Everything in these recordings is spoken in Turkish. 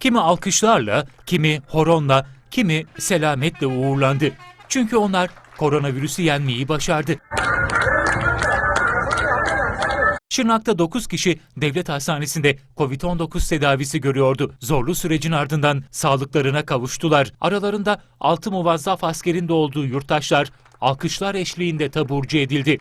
Kimi alkışlarla, kimi horonla, kimi selametle uğurlandı. Çünkü onlar koronavirüsü yenmeyi başardı. Şırnak'ta 9 kişi devlet hastanesinde Covid-19 tedavisi görüyordu. Zorlu sürecin ardından sağlıklarına kavuştular. Aralarında 6 muvazzaf askerin de olduğu yurttaşlar alkışlar eşliğinde taburcu edildi.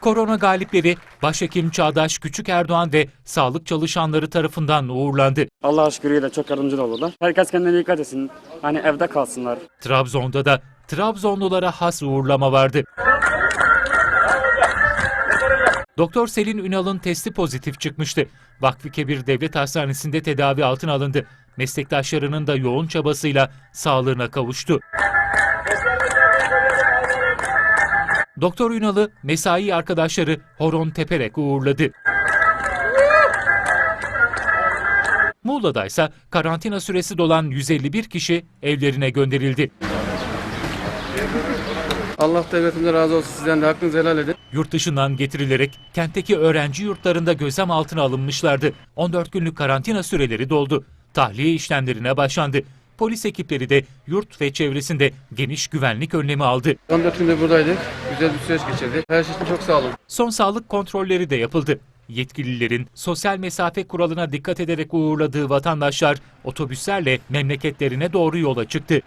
Korona galipleri Başhekim Çağdaş Küçük Erdoğan ve sağlık çalışanları tarafından uğurlandı. Allah'a şükür çok yardımcı olurlar. Herkes kendine dikkat etsin. Hani evde kalsınlar. Trabzon'da da Trabzonlulara has uğurlama vardı. Doktor Selin Ünal'ın testi pozitif çıkmıştı. Vakfı Kebir Devlet Hastanesi'nde tedavi altına alındı. Meslektaşlarının da yoğun çabasıyla sağlığına kavuştu. Doktor Ünal'ı mesai arkadaşları horon teperek uğurladı. Muğla'da ise karantina süresi dolan 151 kişi evlerine gönderildi. Allah devletimize razı olsun. Sizden de hakkınızı helal edin. Yurt dışından getirilerek kentteki öğrenci yurtlarında gözlem altına alınmışlardı. 14 günlük karantina süreleri doldu. Tahliye işlemlerine başlandı. Polis ekipleri de yurt ve çevresinde geniş güvenlik önlemi aldı. 14 gündür buradaydık. Güzel bir süreç geçirdik. Her şey için çok sağ olun. Son sağlık kontrolleri de yapıldı. Yetkililerin sosyal mesafe kuralına dikkat ederek uğurladığı vatandaşlar otobüslerle memleketlerine doğru yola çıktı.